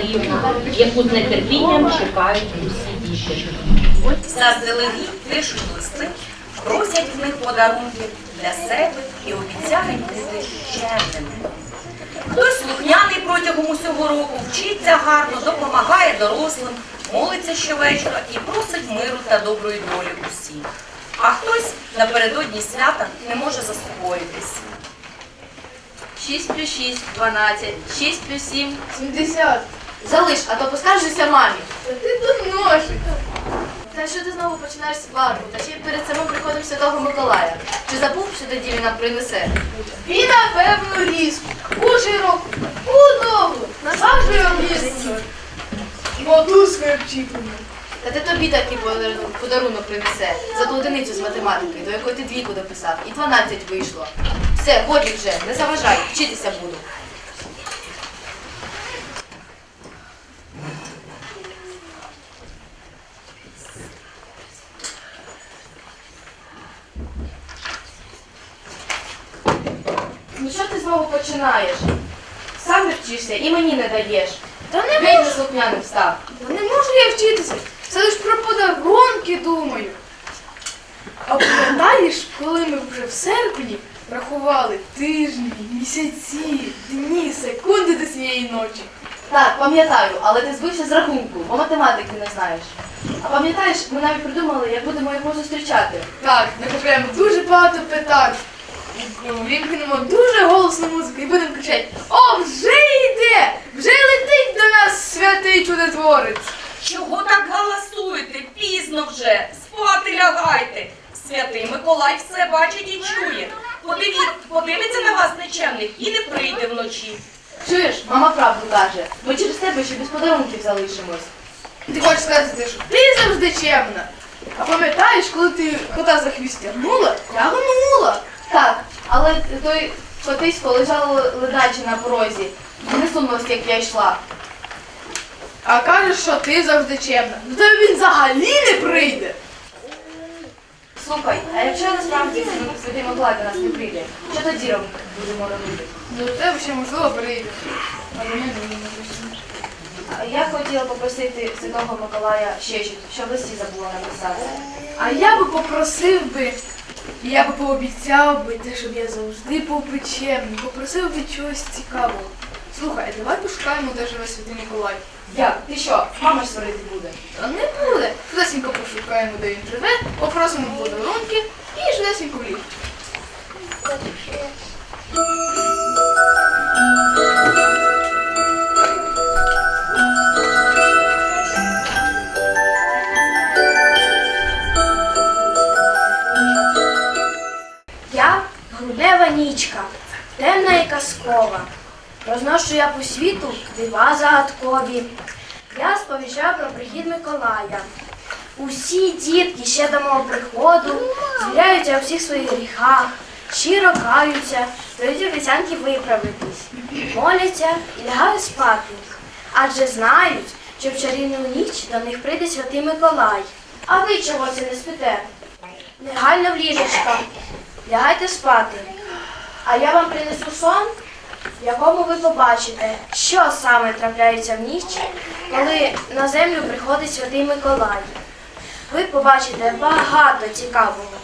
ніч чарівна, яку з нетерпінням чекають усі діти. Заздалегідь пишуть листи, просять в них подарунки для себе і обіцяють бути чемними. Хтось слухняний протягом усього року, вчиться гарно, допомагає дорослим, молиться щовечора і просить миру та доброї долі усім. А хтось напередодні свята не може заспокоїтись. 6 плюс 6 – 12, 6 плюс 7 70. Залиш, а то поскаржишся мамі. Та ти доношик. Та що ти знову починаєш сварку? Та ще й перед самим приходом Святого Миколая. Чи забув, що тоді він нам принесе? І напевно різку. У широку, у довгу. Насаджує різку. Мотузку вчіпимо. Та ти тобі такий подарунок принесе за ту одиницю з математики, до якої ти двійку дописав, і 12 вийшло. Все, годі вже, не заважай, вчитися буду. Ну що ти знову починаєш? Сам не вчишся і мені не даєш. Та не Геть можу. неслухняним став. Та не можу я вчитися. Це лиш про подарунки думаю. А пам'ятаєш, коли ми вже в серпні рахували тижні, місяці, дні, секунди до цієї ночі? Так, пам'ятаю, але ти збився з рахунку, бо математики не знаєш. А пам'ятаєш, ми навіть придумали, як будемо його зустрічати. Так, накопляємо дуже багато петард. Вімкнемо дуже голосну музику і будемо кричати О, вже йде! Вже летить до нас святий чудотворець! Чого так галасуєте? Пізно вже, спати лягайте. Святий Миколай все бачить і чує. Подиві- подивиться на вас нечемних і не прийде вночі. Чуєш, мама правду каже. Ми через тебе ще без подарунків залишимось. Ти хочеш сказати, що ти завжди чемна. А пам'ятаєш, коли ти кота за хвіст тягнула, тягнула. Так, але той котисько лежало ледаче на порозі. Не сунулося, як я йшла. А кажеш, що ти завжди чемна. До тебе він взагалі не прийде. Слухай, а якщо насправді святий Миколай до нас не прийде, що тоді роб- будемо робити? До тебе ще можливо прийде. Але я не. А Я хотіла попросити святого Миколая ще щось, що в листі забула написати. А я би попросив би, я би пообіцяв би те, щоб я завжди був би чемний, попросив би чогось цікавого. Слухай, давай пошукаємо, де живе святий Миколай. Як? Ти що? Мама ж сварити буде. Та не буде. Швидесенько пошукаємо, де він живе, попросимо подарунки і швидесенько в ліс. Я груднева нічка, темна і казкова. Розношу я по світу дива загадкові. Я сповіщаю про прихід Миколая. Усі дітки ще до мого приходу звіряються у всіх своїх гріхах, щиро каються, дають обіцянки виправитись, моляться і лягають спати. Адже знають, що в чарівну ніч до них прийде святий Миколай. А ви чого це не спите? Негайно в ліжечка. Лягайте спати. А я вам принесу сон, в якому ви побачите, що саме трапляється в ніч, коли на землю приходить святий Миколай. Ви побачите багато цікавого.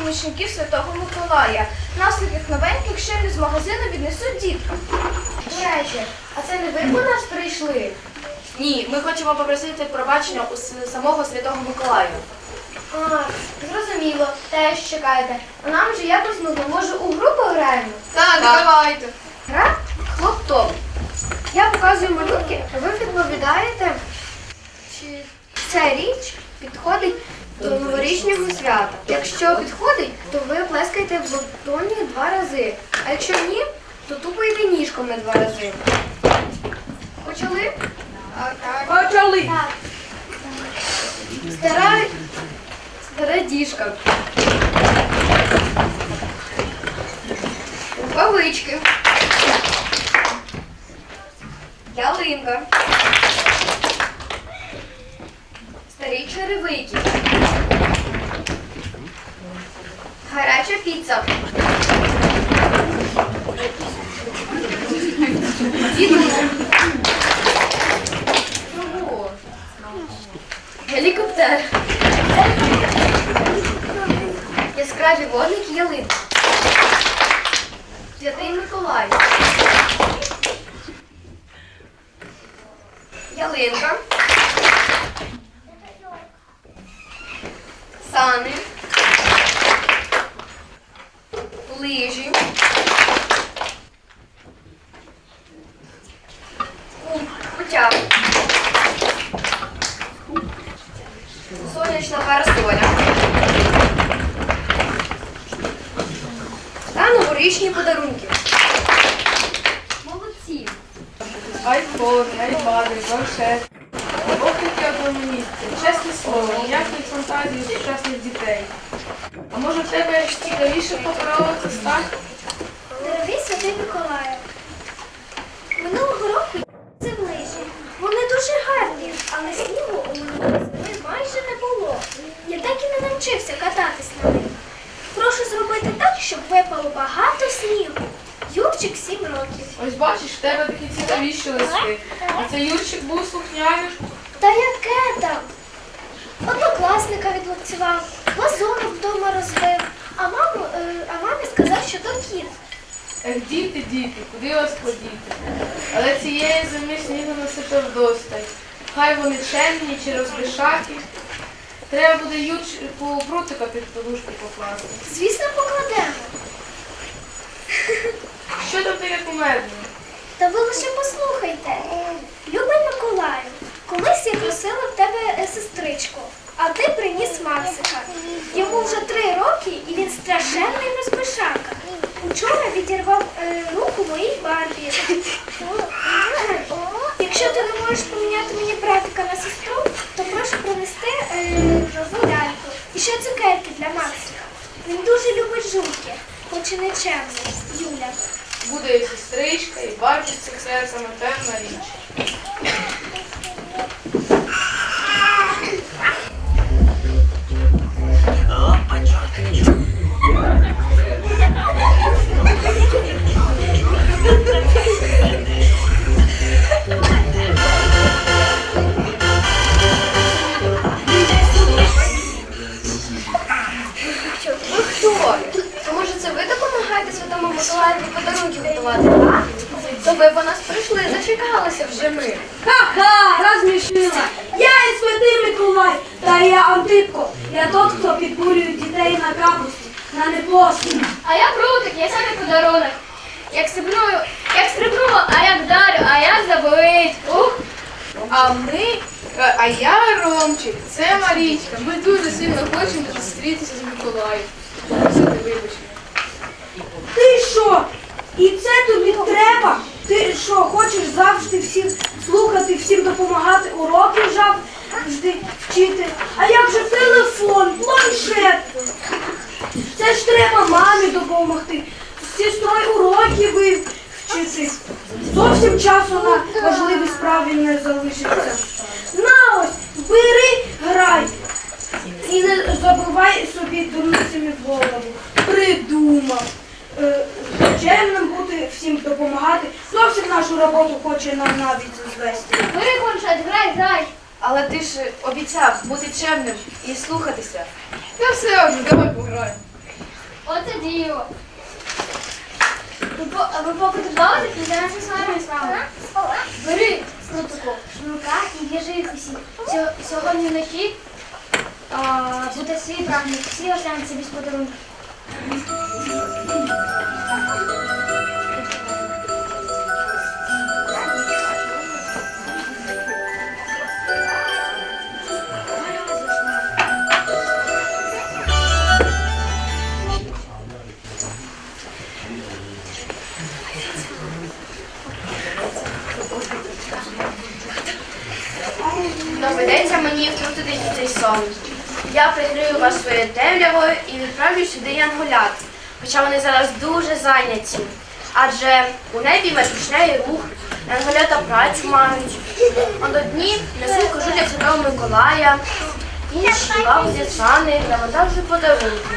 Помічників Святого Миколая. Нас таких новеньких ще не з магазину віднесуть діткам. До речі, а це не ви по нас прийшли? Ні, ми хочемо попросити пробачення у самого Святого Миколая. А, зрозуміло, теж чекаєте. А нам же якось нудно, може у гру пограємо? Так, давайте. Гра хлоп-топ. Я показую малюнки, а ви відповідаєте, чи ця річ підходить до новорічного свята. Якщо підходить, то ви плескаєте в ладоні два рази. А якщо ні, то тупаєте ніжками два рази. Почали? Почали. Стара, стара діжка. Рукавички. Ялинка. Старі черевики. Гаряча піца. Дідусь. Гелікоптер. Яскраві вогники ялинки. Святий Миколай. Ялинка. Сани. Лижі. Кутя. Сонячна парасоля. Та новорічні подарунки. Молодці. Айфон, айпади, планшет. Охрики одноманітці. Чесне слово, ніякої фантазії сучасних дітей. А може в тебе цікавіше паперова стах? Дорогий святий Миколаю, минулого року це лижі. Вони дуже гарні, але снігу у минулої зими майже не було. Я так і не навчився кататись на них. Прошу зробити так, щоб випало багато снігу. Юрчик 7 років. Ось бачиш, в тебе такі цікавіші листи. А цей Юрчик був слухняним. Та яке там? Однокласника відлупцював, вазонок вдома розбив, а маму, е, а мамі сказав, що то кіт. Ех, діти, діти, куди вас подіти? Але цієї зими снігу насипав досталь. Хай вони чемні чи розбишакі. Треба буде Юрчику прутика під подушку покласти. Звісно, покладемо. Що там таке кумедне? Та ви лише послухайте. Любий Миколаю, колись я просила в тебе е, сестричку, а ти приніс Максика. Йому вже три роки і він страшенний розбишака. Учора відірвав е, руку моїй Барбі. Якщо ти не можеш поміняти мені братика на сестру, то прошу принести е, ляльку. І ще цукерки для Максика. Він дуже любить жуки, хоч і не чемний. Юля. Буде і сестричка, і Барбі з цукерками, певна річ. Прийшли, вже ми. Ха-ха, розмішила. Я і святий Миколай, та я Антипко. Я тот, хто підбурює дітей на капусті, на непослідні. А я прутик, я саме подарунок. Як стрибну, як стрибну, а як дарю, а як забить. Ух. А ми, е, а я Ромчик, це Марічка. Ми дуже сильно хочемо зустрітися з Миколаєм. Просити вибачення. Ти що? І це тобі треба? Ти що, хочеш завжди всіх слухати, всім допомагати, уроки завжди вчити? А як же телефон, планшет? Це ж треба мамі допомогти, сестрою уроки вивчити. Зовсім часу на важливі справи не залишиться. На ось, бери, грай. І не забивай собі дурницями голову. Придумав. Е, Чемним бути, всім допомагати. Зовсім нашу роботу хоче нам навіть звести. Бери планшет, грай, грай. Але ти ж обіцяв бути чемним і слухатися. Я все одно, давай пограємо. Оце діло. Ви, по- а ви поки тут бавитесь, ми займемося своїми справами. Бери протокол, шнурка і в'яжи їх усі. Сьогодні вночі а, буде свій праздник, всі остануться без подарунків. Доведеться мені втрутитись в цей сон. Я прикрию вас своєю темрявою відправлю сюди янголят, хоча вони зараз дуже зайняті. Адже у небі метушняє рух, янголята працю мають. Одні несуть кожуля Святого Миколая, інші лавзять сани, навантажують подарунки.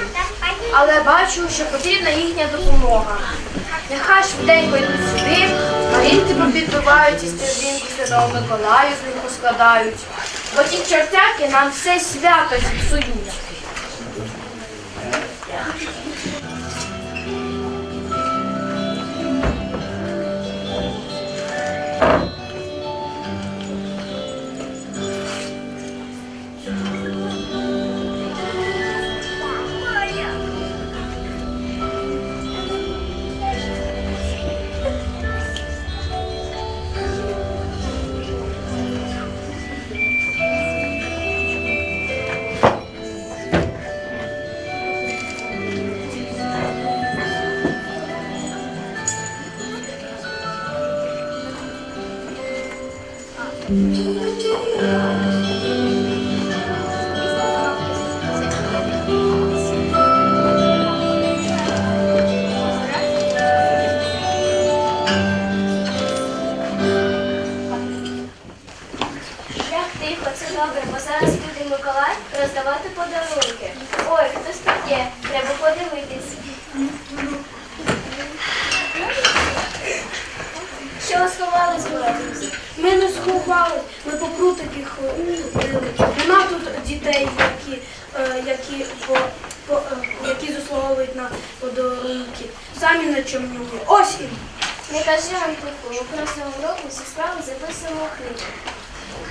Але бачу, що потрібна їхня допомога. Нехай швиденько йдуть сюди, марінки попідбивають і стрілинки Святого Миколаю з них поскладають. Бо ті чортяки нам все свято зіпсують. Зараз буде Миколай роздавати подарунки. Ой, хтось тут є, треба подивитись. Що ви сховались ви? Ми не сховали, ми по прутики ходили. Нема тут дітей, які, е, які, по, по, е, які заслуговують на подарунки. Самі на чому. Ось і. Не кажи Антуху, у кожному року всі справи записуємо у книгу.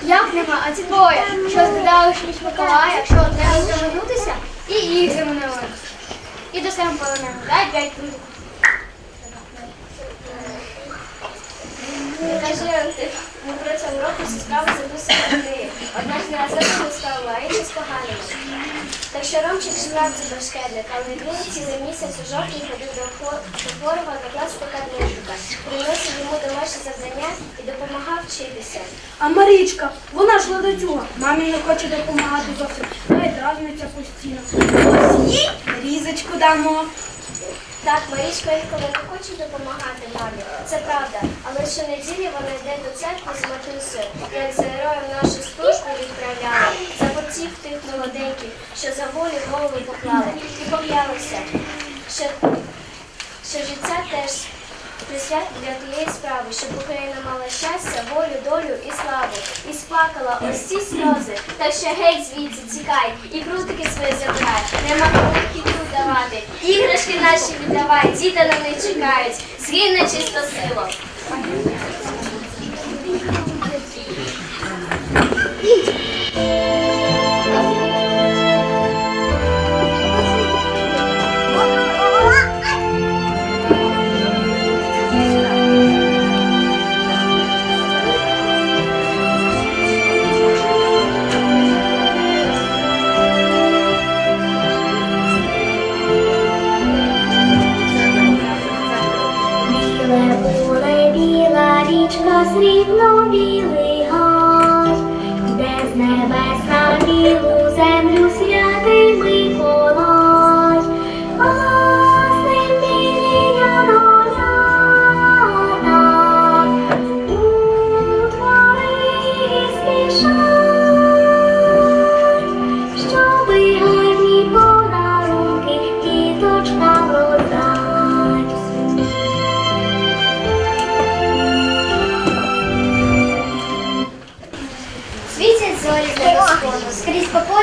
Як нема, а ці двоє, що згадали ніч Миколая, якщо одне розвернутися, і їх заманили. І до себе полонено. Дай п'ять круток. Не кажи ми про цьому року записуємо у книги. Одна з нас добрими стала, а інша з. Так що Ромчик справді башкетник, але він цілий місяць у жовтні ходив до хво- до хворого однокласника Дмитрика, приносив домашні завдання і допомагав вчитися. А Марічка, вона ж ладатюга. Мамі не хоче допомагати зовсім. Навіть дразниться постійно. Ось їй різочку дамо. Так, Марічка інколи не хоче допомагати мамі, це правда. Але щонеділі вона йде до церкви з матусею, як за героєм нашу службу відправляла, за борців тих молоденьких, що за волю голову поклали, і поклялися, що, що життя теж присвятить для тієї справи, щоб Україна мала щастя, волю, долю і славу. І сплакала ось ці сльози. Так що геть звідси тікай, і крутики свої забирай. Нема коли тут давати. Іграшки наші віддавай, діти на них чекають. Згинь на чисто сило. Біле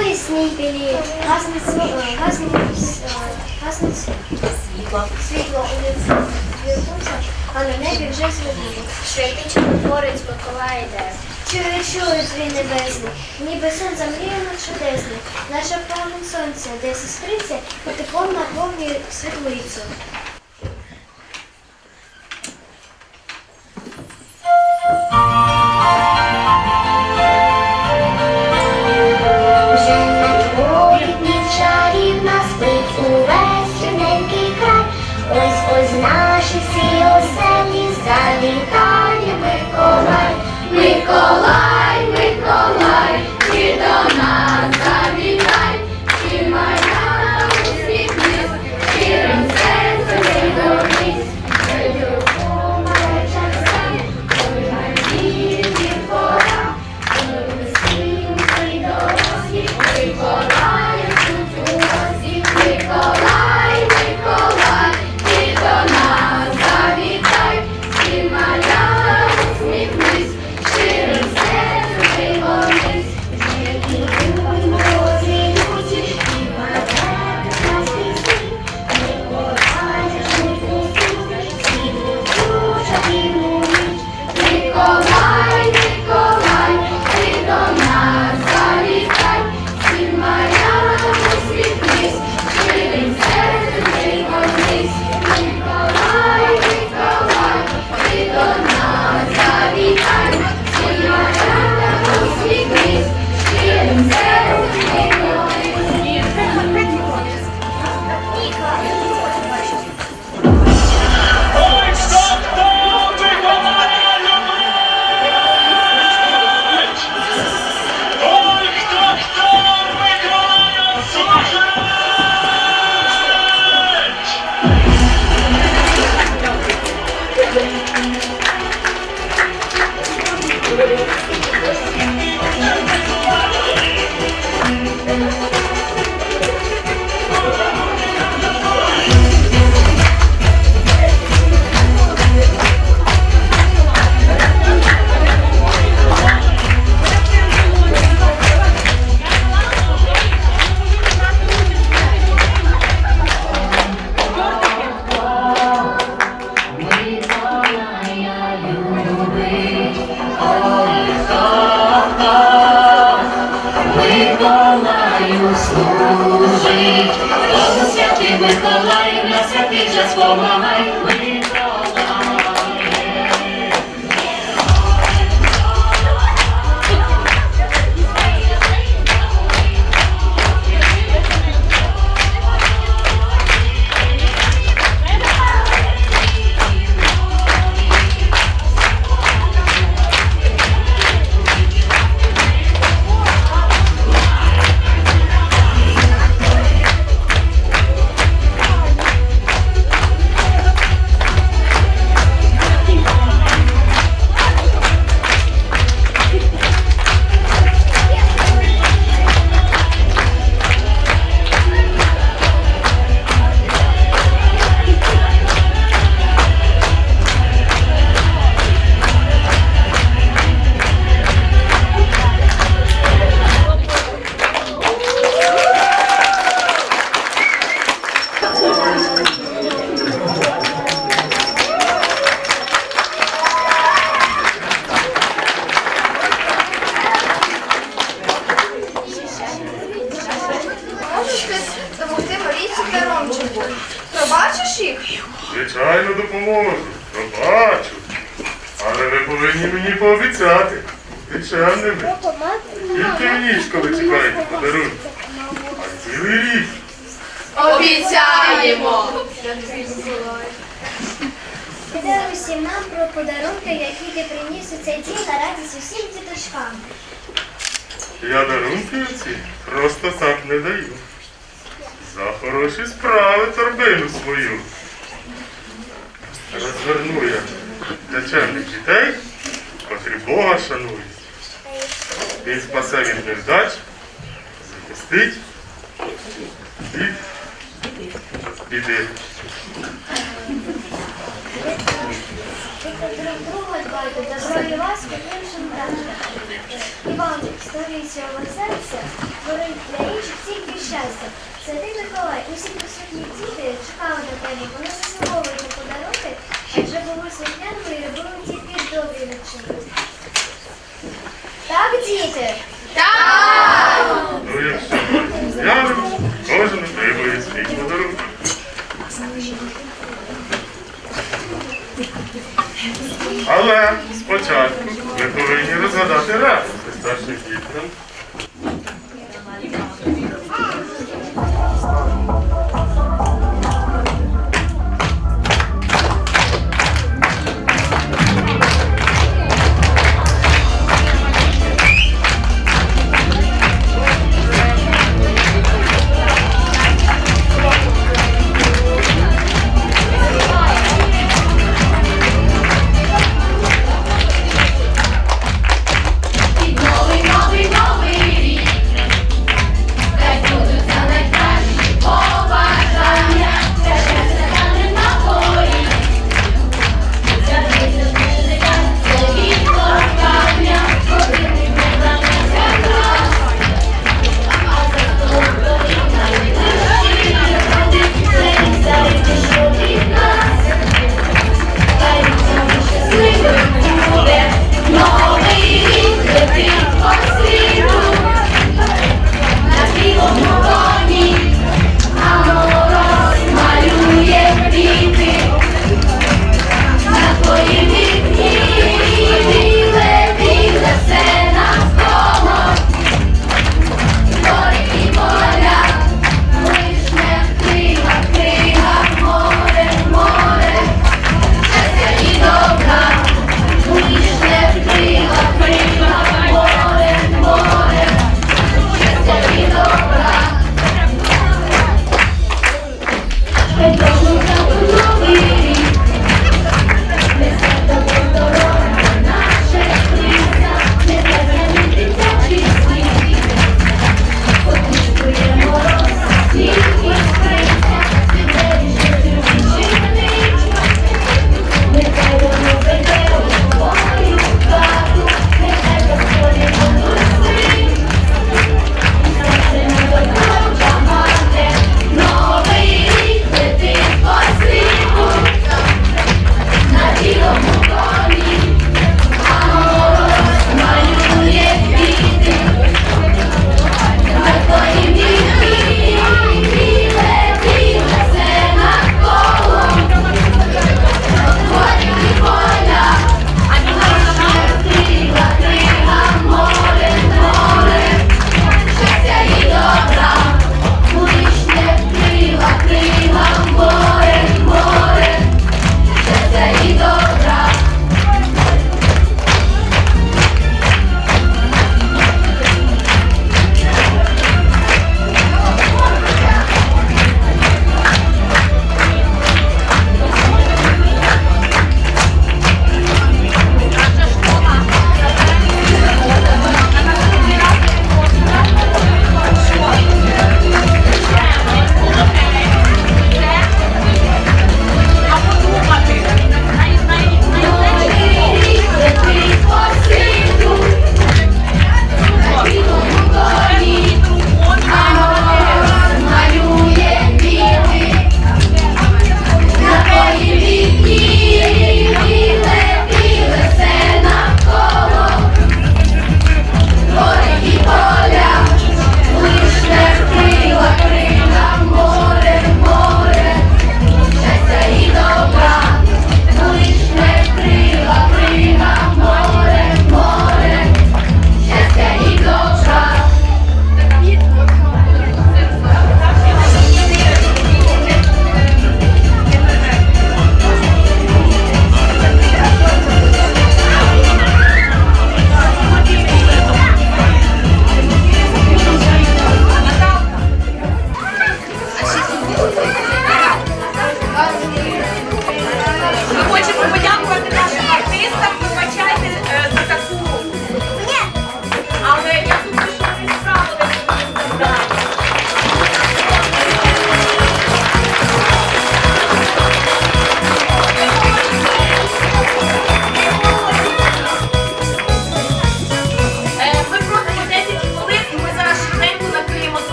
полі сніг е, е, гаснуть Світло. світло у віркуться, а на небі вже зведіє. Святий чудотворець Миколай йде. Чує, чує дзвін небесний, ніби сон замріяно чудесний, наше промінь сонця, де сестриця, потеклом наповнює світлицю. Обіцяємо! Іде нам про подарунки, які ти приніс у цей день на радість усім діточкам. Я дарунки ці просто так не даю. За хороші справи торбину свою. Розверну я для чемних дітей, котрі Бога шанують. Він спасе від невдач, захистить біди. друга дбайте, добро і ласки іншим дати. І вам, століття серця, творить для інших тільки щастя. Святий Миколай, усі присутні діти чекали на тебе, вони заслуговують на подарунки, адже були слухняними і робили тільки добрі речі. Так, діти? Але спочатку ми повинні розгадати раз зі старшим діткам.